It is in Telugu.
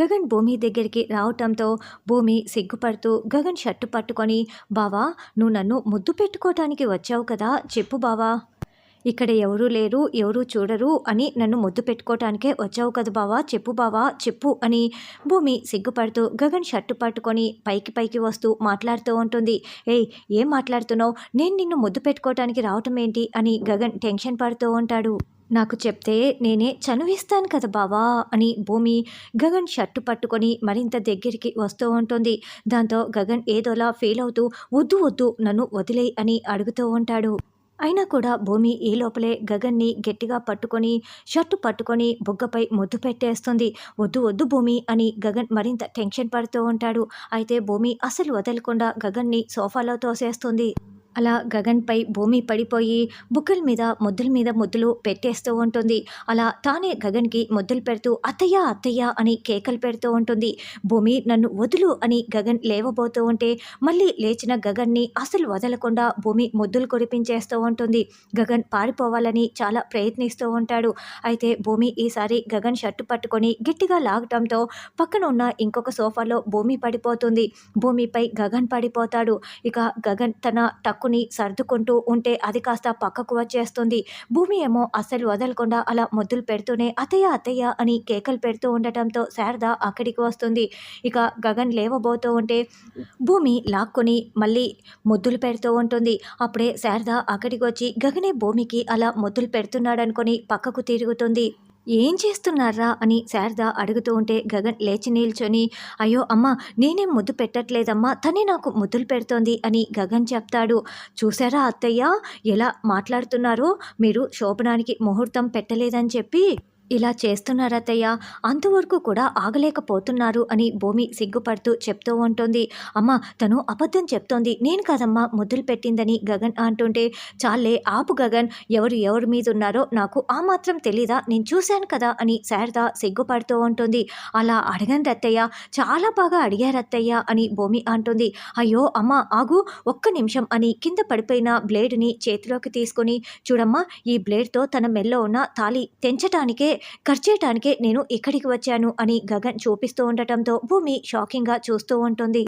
గగన్ భూమి దగ్గరికి రావటంతో భూమి సిగ్గుపడుతూ గగన్ షర్టు పట్టుకొని బావా నువ్వు నన్ను ముద్దు పెట్టుకోవటానికి వచ్చావు కదా చెప్పు బావా. ఇక్కడ ఎవరూ లేరు ఎవరూ చూడరు అని నన్ను ముద్దు పెట్టుకోవటానికే వచ్చావు కదా బావా చెప్పు బావా చెప్పు అని భూమి సిగ్గుపడుతూ గగన్ షర్టు పట్టుకొని పైకి పైకి వస్తూ మాట్లాడుతూ ఉంటుంది. ఏయ్ ఏం మాట్లాడుతున్నావు? నేను నిన్ను ముద్దు పెట్టుకోవటానికి రావటం ఏంటి? అని గగన్ టెన్షన్ పడుతూ ఉంటాడు. నాకు చెప్తే నేనే చనువిస్తాను కదా బావా అని భూమి గగన్ షర్టు పట్టుకొని మరింత దగ్గరికి వస్తూ ఉంటుంది. దాంతో గగన్ ఏదోలా ఫీల్ అవుతూ వద్దు వద్దు నన్ను వదిలే అని అడుగుతూ ఉంటాడు. అయినా కూడా భూమి ఈ లోపలే గగన్ని గట్టిగా పట్టుకొని షర్టు పట్టుకొని బుగ్గపై ముద్దు పెట్టేస్తుంది. వద్దు వద్దు భూమి అని గగన్ మరింత టెన్షన్ పడుతూ ఉంటాడు. అయితే భూమి అసలు వదలకుండా గగన్ని సోఫాలో తోసేస్తుంది. అలా గగన్పై భూమి పడిపోయి బుక్కుల మీద ముద్దుల మీద ముద్దులు పెట్టేస్తూ ఉంటుంది. అలా తానే గగన్కి ముద్దులు పెడుతూ అత్తయ్య అత్తయ్య అని కేకలు పెడుతూ ఉంటుంది. భూమి నన్ను వదులు అని గగన్ లేవబోతూ ఉంటే మళ్ళీ లేచిన గగన్ని అసలు వదలకుండా భూమి ముద్దులు కురిపించేస్తూ ఉంటుంది. గగన్ పారిపోవాలని చాలా ప్రయత్నిస్తూ ఉంటాడు. అయితే భూమి ఈసారి గగన్ షర్టు పట్టుకొని గట్టిగా లాగటంతో పక్కన ఉన్న ఇంకొక సోఫాలో భూమి పడిపోతుంది. భూమిపై గగన్ పడిపోతాడు. ఇక గగన్ తన టక్కుని సర్దుకుంటూ ఉంటే అది కాస్త పక్కకు వచ్చేస్తుంది. భూమి ఏమో అస్సలు వదలకుండా అలా ముద్దులు పెడుతూనే అతయ్య అతయ్య అని కేకలు పెడుతూ ఉండటంతో శారద అక్కడికి వస్తుంది. ఇక గగన్ లేవబోతూ ఉంటే భూమి లాక్కుని మళ్ళీ ముద్దులు పెడుతూ ఉంటుంది. అప్పుడే శారద అక్కడికి వచ్చి గగనే భూమికి అలా ముద్దులు పెడుతున్నాడనుకొని పక్కకు తిరుగుతుంది. ఏం చేస్తున్నారా అని శారద అడుగుతూ ఉంటే గగన్ లేచి నిల్చొని అయ్యో అమ్మ నేనేం ముద్దు పెట్టట్లేదమ్మా తనే నాకు ముద్దులు పెడుతోంది అని గగన్ చెప్తాడు. చూసారా అత్తయ్య ఎలా మాట్లాడుతున్నారో? మీరు శోభనానికి ముహూర్తం పెట్టలేదని చెప్పి ఇలా చేస్తున్నారు అత్తయ్య? అంతవరకు కూడా ఆగలేకపోతున్నారు అని భూమి సిగ్గుపడుతూ చెప్తూ ఉంటుంది. అమ్మ తను అబద్ధం చెప్తోంది. నేను కాదమ్మా ముద్దులు పెట్టిందని గగన్ అంటుంటే చాలే ఆపు గగన్ ఎవరు ఎవరి మీద ఉన్నారో నాకు ఆ మాత్రం తెలీదా? నేను చూశాను కదా అని శారద సిగ్గుపడుతూ ఉంటుంది. అలా అడగను రత్తయ్య చాలా బాగా అడిగారత్తయ్య అని భూమి అంటుంది. అయ్యో అమ్మ ఆగు ఒక్క నిమిషం అని కింద పడిపోయిన బ్లేడ్ని చేతిలోకి తీసుకొని చూడమ్మా ఈ బ్లేడ్తో తన మెల్లో ఉన్న తాళి తెంచటానికే ఖర్చేయటానికే నేను ఇక్కడికి వచ్చాను అని గగన్ చూపిస్తూ ఉండటంతో భూమి షాకింగ్గా చూస్తూ ఉంటుంది.